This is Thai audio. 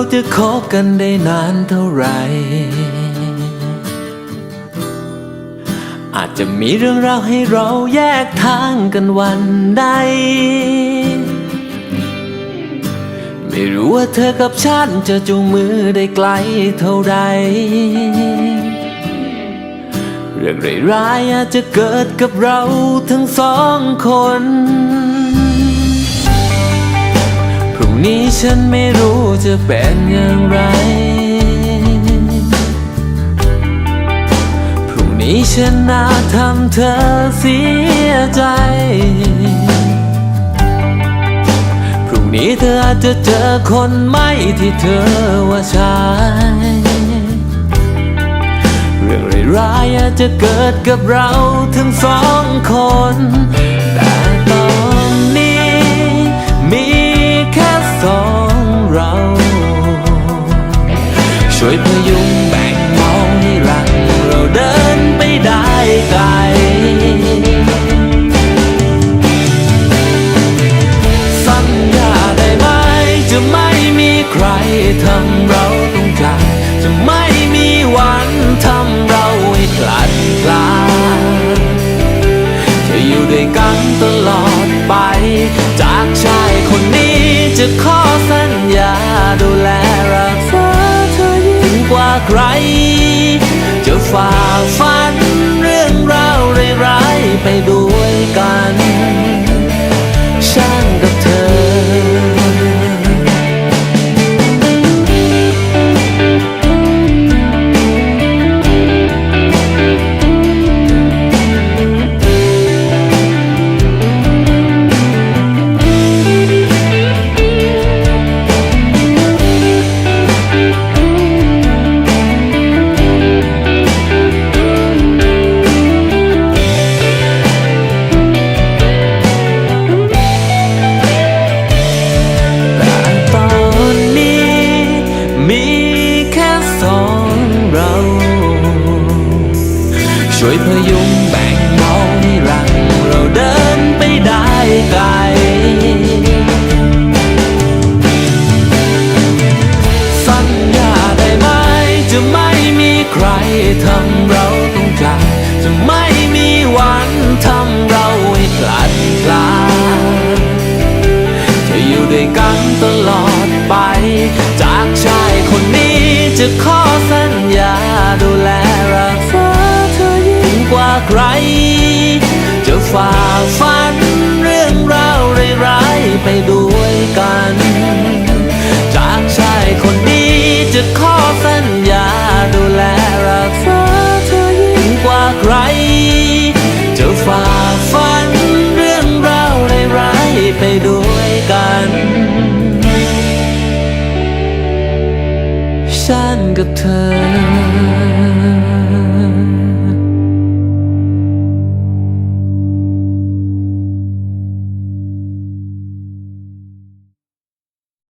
เราจะคบกันได้นานเท่าไหร่ อาจจะมีเรื่องราวให้เราแยกทางกันวันใด ไม่รู้ว่าเธอกับฉันจะจูงมือได้ไกลเท่าใด เรื่องร้ายๆอาจจะเกิดกับเราทั้งสองคน รุ่งนี้ฉันไม่รู้จะเป็นอย่างไร พรุ่งนี้ฉันน่าทำเธอเสียใจ พรุ่งนี้เธออาจจะเจอคนไม่ที่เธอว่าใช่เรื่องร้ายๆอาจจะเกิดกับเราทั้งสองคน ช่วยพยุงแบ่งเบาให้หลังเราเดินไปได้ไกล สัญญาได้ไหมจะไม่มีใครทำเราต้องจากจะไม่มีวันทำเราให้พลัดพลาจะอยู่ด้วยกันตลอดไป จากชายคนนี้จะขอสัญญาดูแล ใคร จะฝ่าฟัน ช่วยพยุงแบ่งเบาให้รังเราเดินไปได้ไกล สัญญาได้ไหมจะไม่มีใครทำเรา ด้วยกัน จากชายคนนี้จะขอสัญญาดูแลรักษาเธอยิ่งกว่าใคร จะฝ่าฟันเรื่องราวร้ายไปด้วยกัน ฉันกับเธอ